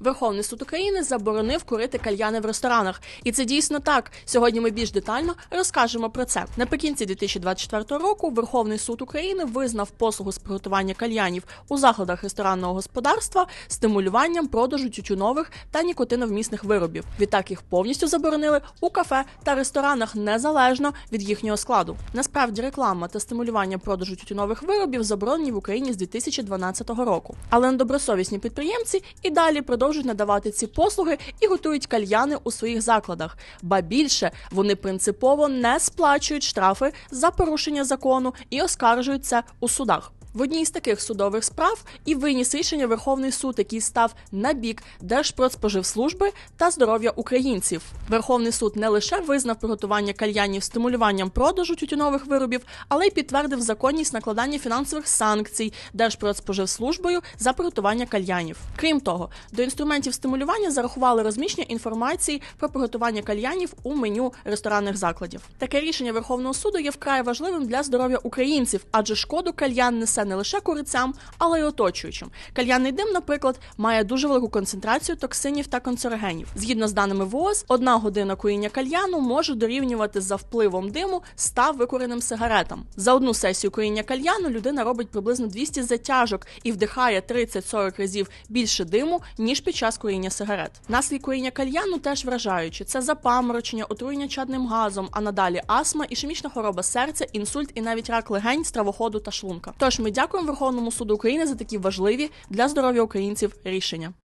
Верховний суд України заборонив курити кальяни в ресторанах, і це дійсно так. Сьогодні ми більш детально розкажемо про це. Наприкінці 2024 року Верховний суд України визнав послугу з приготування кальянів у закладах ресторанного господарства стимулюванням продажу тютюнових та нікотиновмісних виробів. Відтак їх повністю заборонили у кафе та ресторанах незалежно від їхнього складу. Насправді реклама та стимулювання продажу тютюнових виробів заборонені в Україні з 2012 року. Але недобросовісні підприємці і далі продовжують надавати ці послуги і готують кальяни у своїх закладах. Ба більше вони принципово не сплачують штрафи за порушення закону і оскаржують це у судах. В одній з таких судових справ і виніс рішення Верховний суд, який став на бік Держпродспоживслужби та здоров'я українців. Верховний суд не лише визнав приготування кальянів стимулюванням продажу тютюнових виробів, але й підтвердив законність накладання фінансових санкцій Держпродспоживслужбою за приготування кальянів. Крім того, до інструментів стимулювання зарахували розміщення інформації про приготування кальянів у меню ресторанних закладів. Таке рішення Верховного суду є вкрай важливим для здоров'я українців, адже шкоду кальян несе не лише курицям, але й оточуючим. Кальянний дим, наприклад, має дуже велику концентрацію токсинів та канцерогенів. Згідно з даними ВООЗ, одна година куріння кальяну може дорівнювати за впливом диму 100 викуреним сигаретам. За одну сесію куріння кальяну людина робить приблизно 200 затяжок і вдихає 30-40 разів більше диму ніж під час куріння сигарет. Наслідки куріння кальяну теж вражаючі: це запаморочення, отруєння чадним газом, а надалі астма, ішемічна хвороба серця, інсульт і навіть рак легень, стравоходу та шлунка. Тож ми дякуємо Верховному суду України за такі важливі для здоров'я українців рішення.